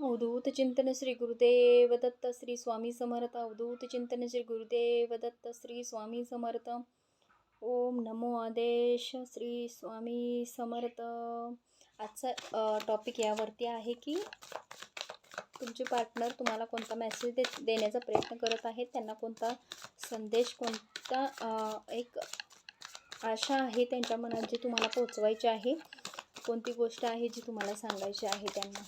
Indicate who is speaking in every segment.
Speaker 1: अवधूत चिंतन श्री गुरुदेव दत्त श्री स्वामी समर्थ अवधूत चिंतन श्री गुरुदेव दत्त श्री स्वामी समर्थ ओम नमो आदेश श्री स्वामी समर्थ आजचा टॉपिक यावरती आहे की? तुमचे पार्टनर तुम्हाला कोणता मेसेज दे देण्याचा प्रयत्न करत आहेत. त्यांना कोणता संदेश कोणता एक आशा आहे त्यांच्या मनात जी तुम्हाला पोचवायची आहे. कोणती गोष्ट आहे जी तुम्हाला सांगायची आहे त्यांना?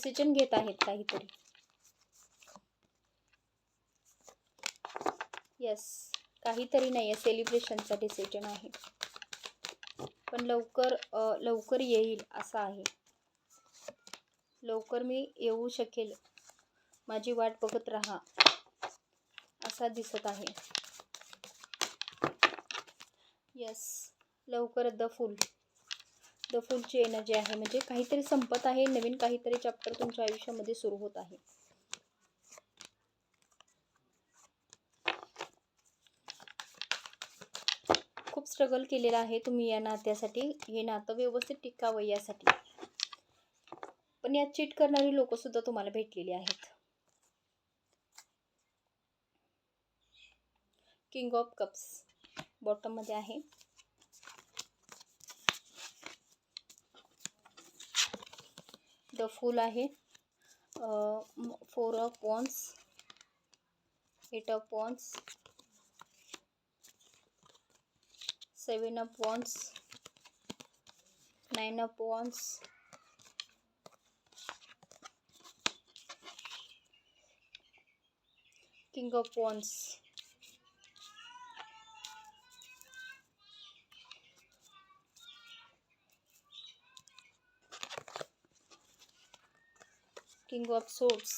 Speaker 1: डिसिजन घेत आहेत काहीतरी. येस काहीतरी नाही आहे सेलिब्रेशनचा डिसिजन आहे. पण लवकर लवकर येईल असं आहे. लवकर मी येऊ शकेल. माझी वाट बघत राहा. असा दिसत आहे. येस लवकर द फुल. द फुलची एनर्जी आहे म्हणजे काहीतरी संपत आहे नवीन काहीतरी चॅप्टर तुमच्या आयुष्यामध्ये सुरू होत आहे. खूप स्ट्रगल केलेला आहे तुम्ही या नात्यासाठी हे नातं व्यवस्थित टिकावं यासाठी. पण यात चीट करणारी लोक सुद्धा तुम्हाला भेटलेली आहेत. किंग ऑफ कप्स बॉटममध्ये आहे. द फूल आहे. Four of wands eight of wands seven of wands nine of wands king of wands king of swords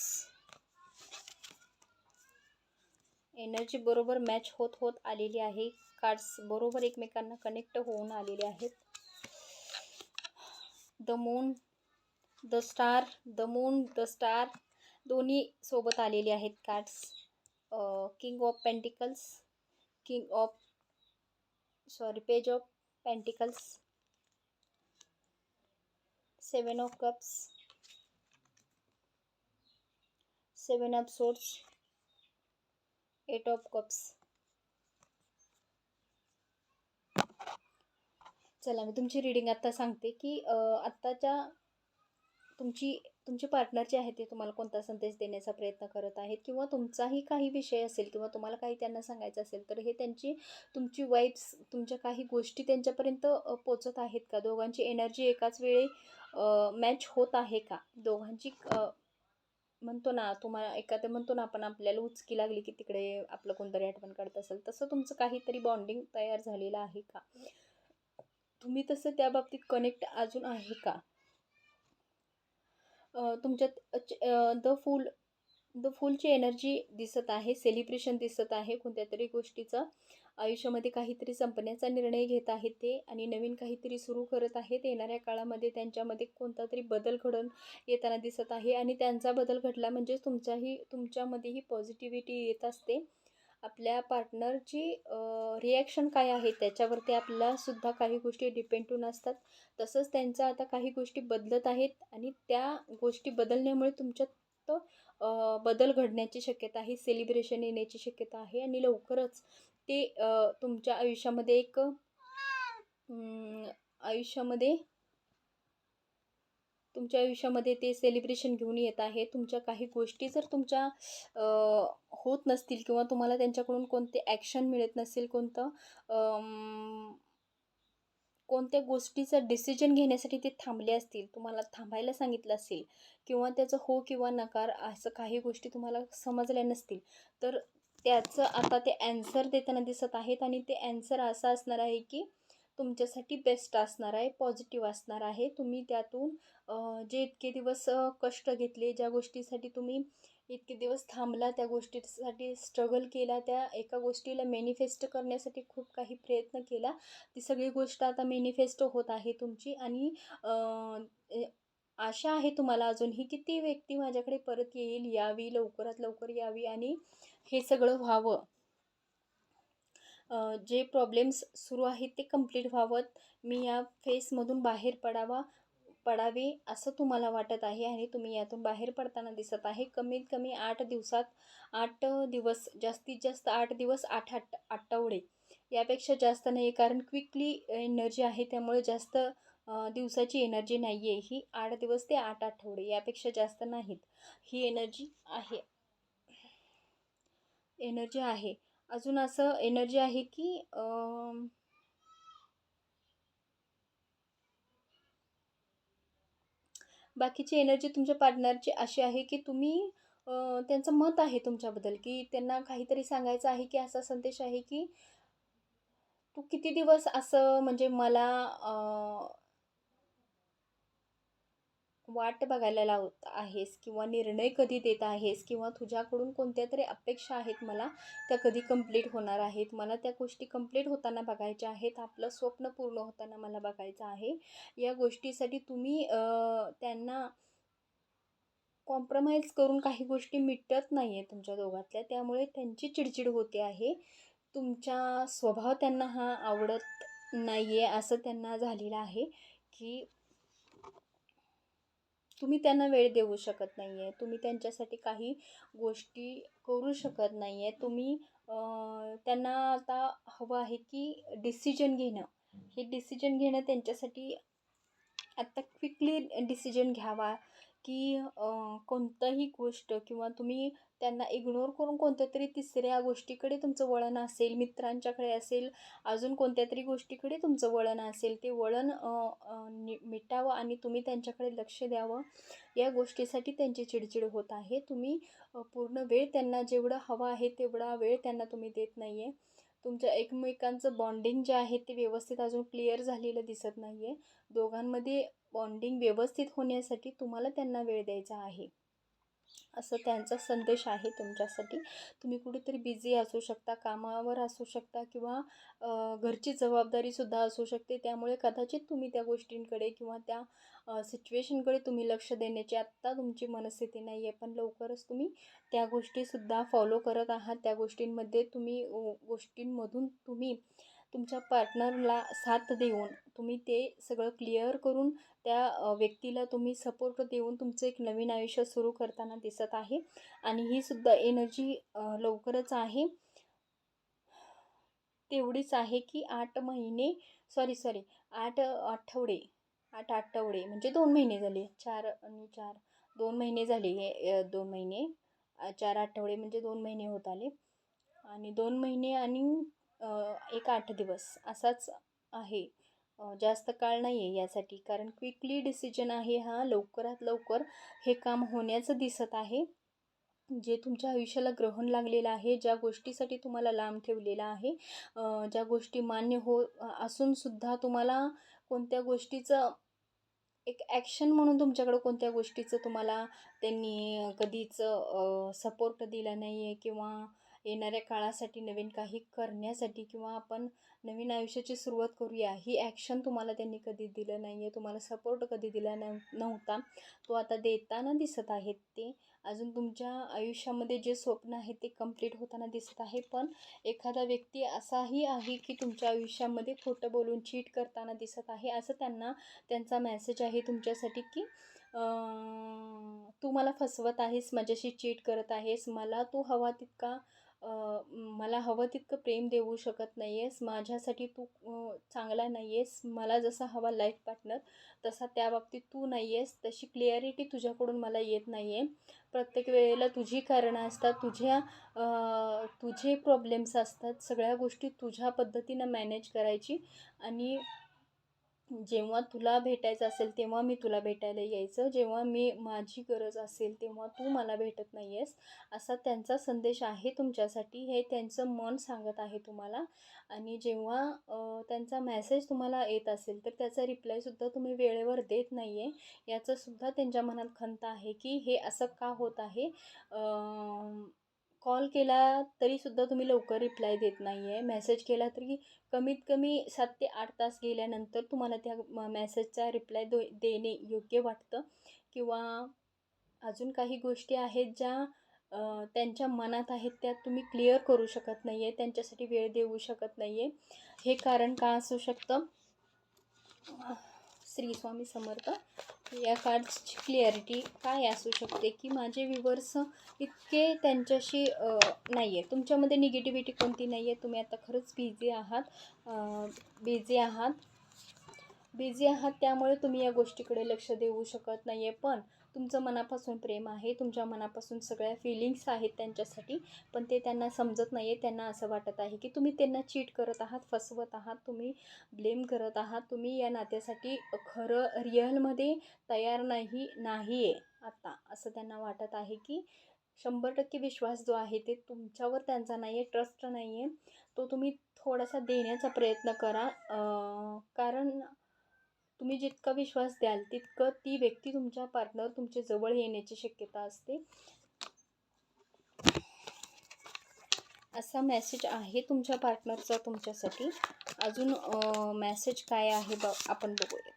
Speaker 1: energy बरोबर मॅच होत होत आलेली आहे. कार्ड्स बरोबर एकमेकांना कनेक्ट होऊन आलेले आहेत. The moon the star the moon the star दोन्ही सोबत आलेले आहेत cards king of pentacles king of sorry page of pentacles seven of cups seven of swords eight of cups चला मी तुमची रीडिंग आत्ता सांगते की आत्ताच्या तुमची तुमचे पार्टनर जे आहेत ते तुम्हाला कोणता संदेश देण्याचा प्रयत्न करत आहेत? किंवा तुमचाही काही विषय असेल किंवा तुम्हाला काही त्यांना सांगायचं असेल तर हे त्यांची तुमची वाईब्स तुमच्या काही गोष्टी त्यांच्यापर्यंत पोचत आहेत का? दोघांची एनर्जी एकाच वेळी मॅच होत आहे का? दोघांची म्हणतो ना तुम्हाला एखादं म्हणतो ना आपण आपल्याला उचकी लागली की तिकडे आपलं कोणतरी आठवण काढत असेल तसं तुमचं काहीतरी बॉन्डिंग तयार झालेलं आहे का? तुम्ही तसं त्या बाबतीत कनेक्ट अजून आहे का? तुमच्यात द फूल द फूलची एनर्जी दिसत आहे सेलिब्रेशन दिसत आहे कोणत्या तरी गोष्टीचं. आयुष्यामध्ये काहीतरी संपण्याचा निर्णय घेत आहेत ते आणि नवीन काहीतरी सुरू करत आहेत. येणाऱ्या काळामध्ये त्यांच्यामध्ये कोणता तरी बदल घडून येताना दिसत आहे आणि त्यांचा बदल घडला म्हणजे तुमच्याही तुमच्यामध्येही पॉझिटिव्हिटी येत असते. आपल्या पार्टनरची रिॲक्शन काय आहे? त्याच्यावरती आपल्याला सुद्धा काही गोष्टी डिपेंडून असतात तसंच त्यांचा आता काही गोष्टी बदलत आहेत आणि त्या गोष्टी बदलण्यामुळे तुमच्यात बदल घडण्याची शक्यता आहे सेलिब्रेशन येण्याची शक्यता आहे आणि लवकरच ते तुमच्या आयुष्यामध्ये एक आयुष्यामध्ये तुमच्या आयुष्यामध्ये ते सेलिब्रेशन घेऊन येत आहे. तुमच्या काही गोष्टी जर तुमच्या होत नसतील किंवा तुम्हाला त्यांच्याकडून कोणते ॲक्शन मिळत नसेल कोणतं कोणत्या गोष्टीचं डिसिजन घेण्यासाठी ते थांबले असतील तुम्हाला थांबायला सांगितलं असेल किंवा त्याचं हो किंवा नकार असं काही गोष्टी तुम्हाला समजल्या नसतील तर त्याचं आता ते ॲन्सर देताना दिसत आहेत आणि ते ॲन्सर असं असणार आहे की तुमच्यासाठी बेस्ट असणार आहे पॉझिटिव्ह असणार आहे. तुम्ही त्यातून जे इतके दिवस कष्ट घेतले ज्या गोष्टीसाठी तुम्ही इतके दिवस थांबला त्या गोष्टीसाठी स्ट्रगल केला त्या एका गोष्टीला मॅनिफेस्ट करण्यासाठी खूप काही प्रयत्न केला ती सगळी गोष्ट आता मॅनिफेस्ट होत आहे तुमची. आणि आशा आहे तुम्हाला अजूनही की ती व्यक्ती माझ्याकडे परत येईल यावी लवकरात लवकर यावी आणि हे सगळं व्हावं. जे प्रॉब्लेम्स सुरू आहेत ते कंप्लीट व्हावं. मी या फेसमधून बाहेर पडावा पडावे असं तुम्हाला वाटत आहे आणि तुम्ही यातून बाहेर पडताना दिसत आहे. कमीत कमी आठ दिवसात आठ दिवस जास्तीत जास्त आठ दिवस आठ आठ आठवडे. यापेक्षा जास्त नाही कारण क्विकली एनर्जी आहे त्यामुळे जास्त दिवसाची एनर्जी नाही आहे ही आठ दिवस ते आठ आठवडे यापेक्षा जास्त नाहीत. ही एनर्जी आहे. एनर्जी आहे. अजून असं एनर्जी आहे की बाकीची एनर्जी तुमच्या पार्टनरची अशी आहे की तुम्ही त्यांचं मत आहे तुमच्याबद्दल की त्यांना काहीतरी सांगायचं आहे की असा संदेश आहे की तू किती दिवस असं म्हणजे मला वाट बघायला लावत आहेस किंवा निर्णय कधी देत आहेस किंवा तुझ्याकडून कोणत्या तरी अपेक्षा आहेत मला त्या कधी कंप्लीट होणार आहेत? मला त्या गोष्टी कंप्लीट होताना बघायच्या आहेत. आपलं स्वप्न पूर्ण होताना मला बघायचं आहे. या गोष्टीसाठी तुम्ही त्यांना कॉम्प्रमाइज करून काही गोष्टी मिटत नाही आहे तुमच्या दोघातल्या. त्यामुळे त्यांची चिडचिड होते आहे. तुमचा स्वभाव त्यांना हा आवडत नाही आहे असं त्यांना झालेलं आहे की तुम्ही त्यांना वेळ देऊ शकत नाही आहे तुम्ही त्यांच्यासाठी काही गोष्टी करू शकत नाही आहे तुम्ही त्यांना आता हवं आहे की डिसिजन घेणं. हे डिसिजन घेणं त्यांच्यासाठी आत्ता क्विकली डिसिजन घ्यावा की कोणतंही गोष्ट किंवा तुम्ही त्यांना इग्नोर करून कोणत्या तरी तिसऱ्या गोष्टीकडे तुमचं वळण असेल मित्रांच्याकडे असेल अजून कोणत्या तरी गोष्टीकडे तुमचं वळण असेल ते वळण नि मिटावं आणि तुम्ही त्यांच्याकडे लक्ष द्यावं. या गोष्टीसाठी त्यांची चिडचिड होत आहे. तुम्ही पूर्ण वेळ त्यांना जेवढं हवा आहे तेवढा वेळ त्यांना तुम्ही देत नाही आहे तुमच्या एकमेकांचं बॉन्डिंग जे आहे ते व्यवस्थित अजून क्लिअर झालेलं दिसत नाही आहे दोघांमध्ये बॉन्डिंग व्यवस्थित होण्यासाठी तुम्हाला त्यांना वेळ द्यायचा आहे. असं त्यांचा संदेश आहे तुमच्यासाठी. तुम्ही कुठेतरी बिझी असू शकता कामावर असू शकता किंवा घरची जबाबदारीसुद्धा असू शकते. त्यामुळे कदाचित तुम्ही त्या गोष्टींकडे किंवा त्या सिच्युएशनकडे तुम्ही लक्ष देण्याची आत्ता तुमची मनस्थिती नाही आहे पण लवकरच तुम्ही त्या गोष्टीसुद्धा फॉलो करत आहात. त्या गोष्टींमध्ये तुम्ही गोष्टींमधून तुम्ही तुमच्या पार्टनरला साथ देऊन तुम्ही ते सगळं क्लिअर करून त्या व्यक्तीला तुम्ही सपोर्ट देऊन तुमचं एक नवीन आयुष्य सुरू करताना दिसत आहे. आणि ही सुद्धा एनर्जी लवकरच आहे. तेवढीच आहे की आठ महिने सॉरी सॉरी आठ आठवडे आठ आठवडे म्हणजे दोन महिने झाले. चार आणि चार दोन महिने झाले हे दोन महिने. चार आठवडे म्हणजे दोन महिने होत आले. आणि दोन महिने आणि एक आठ दिवस असाच आहे. जास्त काळ नाही आहे यासाठी. कारण क्विकली डिसिजन आहे हा लवकरात लवकर हे काम होण्याचं दिसत आहे. जे तुमच्या आयुष्याला ग्रहण लागलेलं आहे ज्या गोष्टीसाठी तुम्हाला लांब ठेवलेला आहे ज्या गोष्टी मान्य हो असूनसुद्धा तुम्हाला कोणत्या गोष्टीचं एक ॲक्शन म्हणून तुमच्याकडं कोणत्या गोष्टीचं तुम्हाला त्यांनी कधीच सपोर्ट दिला नाही आहे किंवा येणाऱ्या काळासाठी नवीन काही करण्यासाठी किंवा आपण नवीन आयुष्याची सुरुवात करूया ही ॲक्शन तुम्हाला त्यांनी कधी दिलं नाही आहे तुम्हाला सपोर्ट कधी दिला न नव्हता. तो आता देताना दिसत आहेत ते. अजून तुमच्या आयुष्यामध्ये जे स्वप्न आहे ते कंप्लीट होताना दिसत आहे पण एखादा व्यक्ती असाही आहे की तुमच्या आयुष्यामध्ये खोटं बोलून चीट करताना दिसत आहे असं त्यांना त्यांचा मेसेज आहे तुमच्यासाठी की तू मला फसवत आहेस माझ्याशी चीट करत आहेस मला तू हवा तितका मला हवं तितकं प्रेम देऊ शकत नाही आहेस माझ्यासाठी तू चांगला नाही आहेस मला जसा हवा लाईफ पार्टनर तसा त्या बाबतीत तू नाही आहेस तशी क्लिअरिटी तुझ्याकडून मला येत नाही आहे प्रत्येक वेळेला तुझी कारणं असतात तुझ्या तुझे प्रॉब्लेम्स असतात. सगळ्या गोष्टी तुझ्या पद्धतीनं मॅनेज करायची. आणि जेव्हा तुला भेटायचं असेल तेव्हा मी तुला भेटायला यायचं. जेव्हा मी माझी गरज असेल तेव्हा तू मला भेटत नाही आहेस असा त्यांचा संदेश आहे तुमच्यासाठी. हे त्यांचं मन सांगत आहे तुम्हाला. आणि जेव्हा त्यांचा मेसेज तुम्हाला येत असेल तर त्याचा रिप्लायसुद्धा तुम्ही वेळेवर देत नाही आहे याचंसुद्धा त्यांच्या मनात खंत आहे की हे असं का होत आहे? कॉल केला तरीसुद्धा तुम्ही लवकर रिप्लाय देत नाही आहे मेसेज केला तरी कमीत कमी सात ते आठ तास गेल्यानंतर तुम्हाला त्या मॅसेजचा रिप्लाय दो देणे योग्य वाटतं. किंवा अजून काही गोष्टी आहेत ज्या त्यांच्या मनात आहेत त्या तुम्ही क्लिअर करू शकत नाही आहे त्यांच्यासाठी वेळ देऊ शकत नाही आहे हे कारण का असू शकतं? श्री स्वामी समर्थ. या कार्ड्सची क्लिअरिटी काय असू शकते? की माझे व्ह्युअर्स इतके त्यांच्याशी नाही आहे तुमच्यामध्ये निगेटिव्हिटी कोणती नाही आहे तुम्ही आता खरंच बिझी आहात. बिझी आहात. बिझी आहात त्यामुळे तुम्ही या गोष्टीकडे लक्ष देऊ शकत नाही आहे पण तुमचं मनापासून प्रेम आहे तुमच्या मनापासून सगळ्या फिलिंग्स आहेत त्यांच्यासाठी पण ते त्यांना समजत नाही आहे त्यांना असं वाटत आहे की तुम्ही त्यांना चीट करत आहात फसवत आहात तुम्ही ब्लेम करत आहात तुम्ही या नात्यासाठी खरं रिअलमध्ये तयार नाही नाही आहे आत्ता असं त्यांना वाटत आहे की शंभर टक्के विश्वास जो आहे ते तुमच्यावर त्यांचा नाही आहे ट्रस्ट नाही आहे तो तुम्ही थोडासा देण्याचा प्रयत्न करा. कारण तुम्ही जितका विश्वास द्याल तितकं ती व्यक्ती तुमच्या पार्टनर तुमच्या जवळ येण्याची शक्यता असते. असा मेसेज आहे तुमच्या पार्टनरचा तुमच्यासाठी. अजून मेसेज काय आहे ब आपण बघूया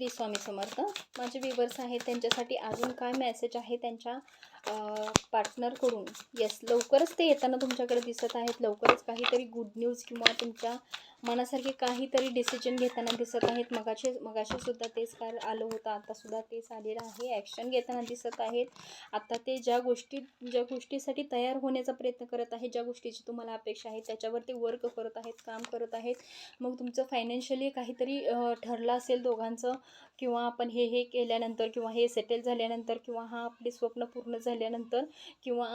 Speaker 1: श्री स्वामी समर्थ. माझे व्ह्युअर्स आहेत त्यांच्यासाठी अजून काय मेसेज आहे त्यांच्या पार्टनरकडून येस लवकरच ते येताना तुमच्याकडे दिसत आहेत. लवकरच काहीतरी गुड न्यूज किंवा तुमच्या मनासारखे काहीतरी डिसिजन घेताना दिसत आहेत. मगाचे मगाशी सुद्धा तेच काय आलं होतं. आतासुद्धा तेच आलेलं आहे. ॲक्शन घेताना दिसत आहेत. आता ते ज्या गोष्टी ज्या गोष्टीसाठी तयार होण्याचा प्रयत्न करत आहेत ज्या गोष्टीची तुम्हाला अपेक्षा आहे त्याच्यावर ते वर्क करत आहेत काम करत आहेत. मग तुमचं फायनान्शियली काहीतरी ठरलं असेल दोघांचं किंवा आपण हे हे केल्यानंतर किंवा हे सेटल झाल्यानंतर किंवा हा आपले स्वप्न पूर्ण झाल्यानंतर किंवा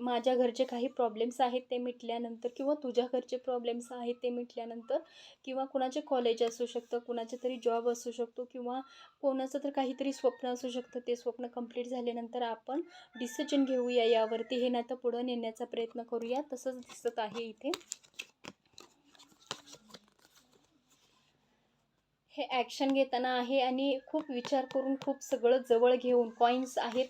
Speaker 1: माझ्या घरचे काही प्रॉब्लेम्स आहेत ते मिटल्यानंतर किंवा तुझ्या घरचे प्रॉब्लेम्स आहेत ते मिटल्यानंतर किंवा कुणाचे कॉलेज असू शकतं कुणाचे तरी जॉब असू शकतो किंवा कोणाचं तर काहीतरी स्वप्न असू शकतं ते स्वप्न कंप्लीट झाल्यानंतर आपण डिसिजन घेऊया यावरती. हे नातं पुढं नेण्याचा प्रयत्न करूया. तसंच दिसत आहे इथे. हे ॲक्शन घेताना आहे आणि खूप विचार करून खूप सगळं जवळ घेऊन पॉईंट्स आहेत.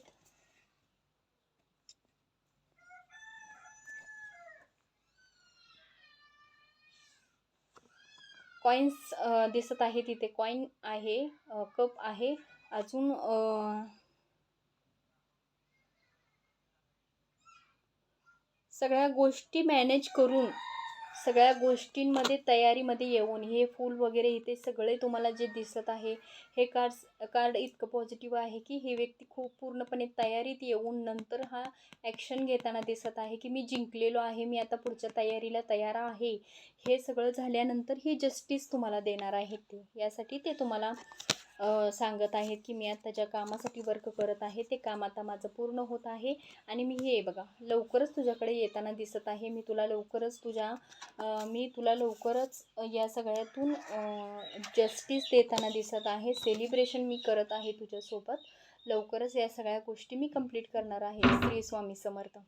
Speaker 1: कॉईन्स दिसत आहे तिथे कॉईन आहे कप आहे. अजून अ, सगळ्या गोष्टी मॅनेज करून सगळ्या गोष्टींमध्ये तयारीमध्ये येऊन हे फूल वगैरे इथे सगळे तुम्हाला जे दिसत आहे हे कार्ड्स कार्ड इतकं पॉझिटिव्ह आहे की ही व्यक्ती खूप पूर्णपणे तयारीत येऊन नंतर हा ॲक्शन घेताना दिसत आहे की मी जिंकलेलो आहे मी आता पुढच्या तयारीला तयार आहे. हे सगळं झाल्यानंतर ही जस्टिस तुम्हाला देणार आहे ते. यासाठी ते तुम्हाला सांगत आहेत की मी आता ज्या कामासाठी वर्क करत आहे ते काम आता माझं पूर्ण होत आहे. आणि मी हे बघा लवकरच तुझ्याकडे येताना दिसत आहे. मी तुला लवकरच तुझ्या मी तुला लवकरच या सगळ्यातून जस्टिस देताना दिसत आहे. सेलिब्रेशन मी करत आहे तुझ्यासोबत. लवकरच या सगळ्या गोष्टी मी कंप्लीट करणार आहे. श्री स्वामी समर्थ.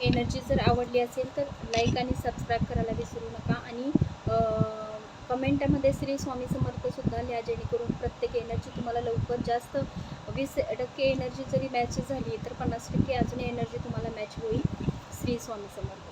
Speaker 1: एनर्जी जर आवडली असेल तर लाईक आणि सबस्क्राईब करायला विसरू नका. आणि कमेंटमध्ये श्री स्वामी समर्थसुद्धा लिहा जेणेकरून प्रत्येक एनर्जी तुम्हाला लवकर जास्त वीस टक्के एनर्जी जरी मॅच झाली तर पन्नास टक्के अजून एनर्जी तुम्हाला मॅच होईल. श्री स्वामी समर्थ.